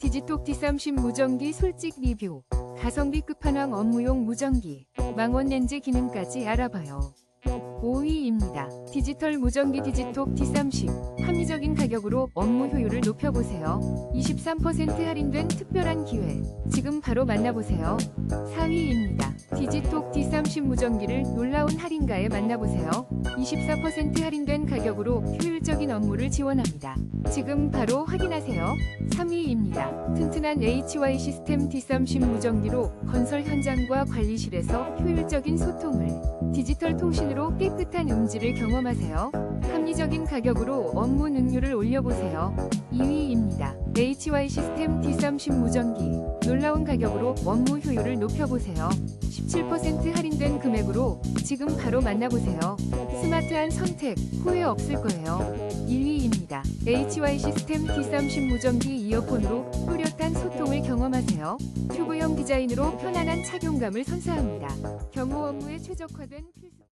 디지톡 D30 무전기 솔직 리뷰. 가성비 끝판왕 업무용 무전기. 망원 렌즈 기능까지 알아봐요. 5위입니다. 디지털 무전기 디지톡 D30. 합리적인 가격으로 업무 효율을 높여보세요. 23% 할인된 특별한 기회. 지금 바로 만나보세요. 4위입니다. 디지톡 D30 무전기를 놀라운 할인가에 만나보세요. 24% 할인된 가격으로 효율적인 업무를 지원합니다. 지금 바로 확인하세요. 3위입니다. 튼튼한 HY 시스템 D30 무전기로 건설 현장과 관리실에서 효율적인 소통을 디지털 통신으로 깨끗 한 음질을 경험하세요. 합리적인 가격으로 업무 능률을 올려보세요. 2위입니다. HY 시스템 D30 무전기. 놀라운 가격으로 업무 효율을 높여보세요. 17% 할인된 금액으로 지금 바로 만나보세요. 스마트한 선택, 후회 없을 거예요. 1위입니다. HY 시스템 D30 무전기 이어폰으로 또렷한 소통을 경험하세요. 튜브형 디자인으로 편안한 착용감을 선사합니다. 경호 업무에 최적화된 필수